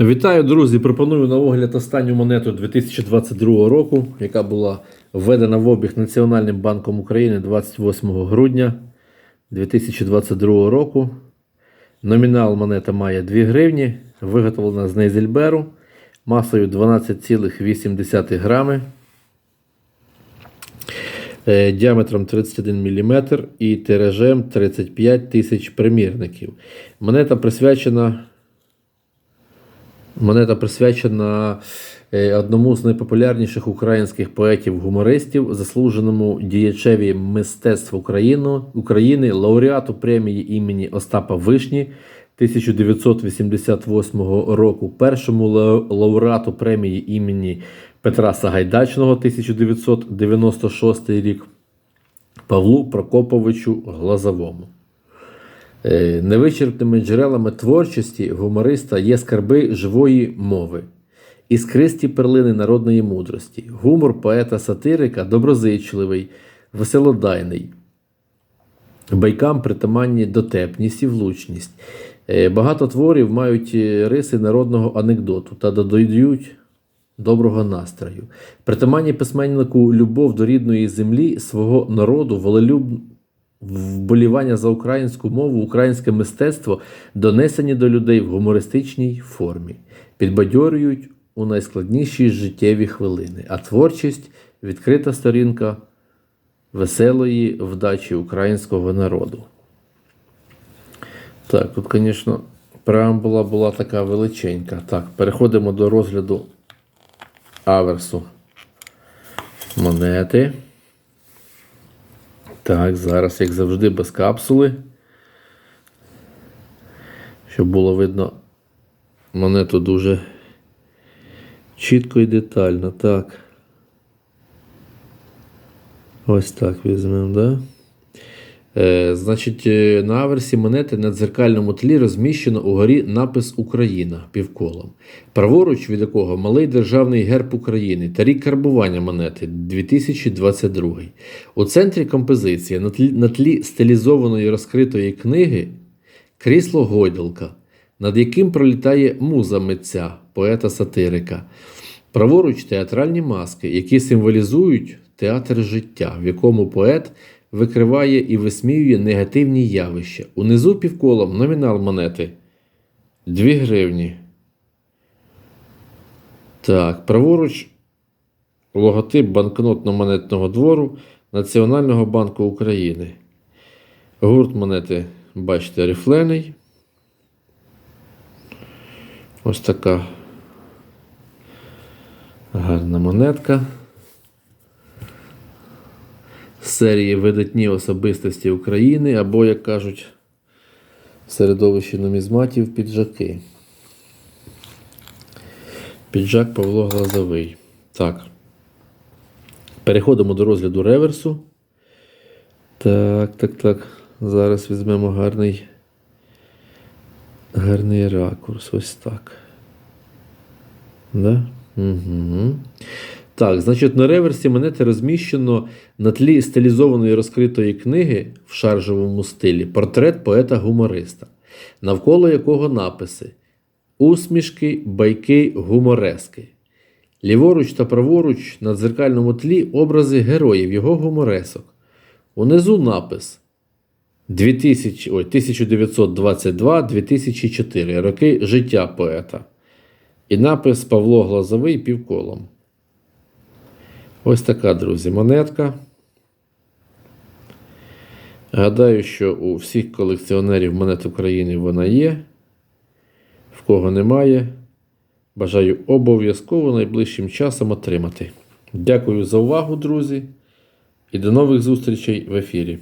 Вітаю, друзі! Пропоную на огляд останню монету 2022 року, яка була введена в обіг Національним банком України 28 грудня 2022 року. Номінал монета має 2 гривні, виготовлена з Нейзельберу масою 12,8 грами, е, діаметром 31 мм і тиражем 35 тисяч примірників. Монета присвячена Монета присвячена е, одному з найпопулярніших українських поетів-гумористів, заслуженому діячеві мистецтв України, України, лауреату премії імені Остапа Вишні 1988 року, першому лауреату премії імені Петра Сагайдачного 1996 рік, Павлу Прокоповичу Глазовому. Е, Невичерпними джерелами творчості гумориста є скарби живої мови, іскристі перлини народної мудрості, гумор поета-сатирика доброзичливий, веселодайний, байкам притаманні дотепність і влучність. Е, Багато творів мають е, риси народного анекдоту та додають доброго настрою. Притаманні письменнику любов до рідної землі, свого народу, волелюб... вболівання за українську мову, українське мистецтво донесені до людей в гумористичній формі, підбадьорюють у найскладніші життєві хвилини, а творчість відкрита сторінка веселої вдачі українського народу. Так, тут, звісно, преамбула була така величенька. Так, переходимо до розгляду аверсу монети. Так, зараз, як завжди, без капсули. Щоб було видно монету дуже чітко і детально. Так. Ось так візьмемо, да? Е, значить, е, на аверсі монети на дзеркальному тлі розміщено угорі напис Україна півколом. Праворуч від якого малий державний герб України та рік карбування монети 2022. У центрі композиції на тлі, на тлі стилізованої розкритої книги крісло гойдалка, над яким пролітає муза митця, поета-сатирика. Праворуч театральні маски, які символізують театр життя, в якому поет викриває і висміює негативні явища. Унизу півколом номінал монети 2 гривні. Так, праворуч логотип банкнотно-монетного двору Національного банку України. Гурт монети, бачите, рифлений. Ось така гарна монетка. З серії видатні особистості України або, як кажуть, в середовищі нумізматів піджаки. Піджак Павло Глазовий. Так. Переходимо до розгляду реверсу. Так, так, так. Зараз візьмемо гарний, гарний ракурс. Ось так. Да? Угу. Так, значить, на реверсі монети розміщено на тлі стилізованої розкритої книги в шаржевому стилі портрет поета-гумориста, навколо якого написи Усмішки, байки, гуморески. Ліворуч та праворуч на дзеркальному тлі образи героїв його гуморесок. Унизу напис 2000, ой, 1922-2004 роки життя поета. І напис Павло Глазовий півколом. Ось така, друзі, монетка. Гадаю, що у всіх колекціонерів монет України вона є. В кого немає, бажаю обов'язково найближчим часом отримати. Дякую за увагу, друзі, і до нових зустрічей в ефірі.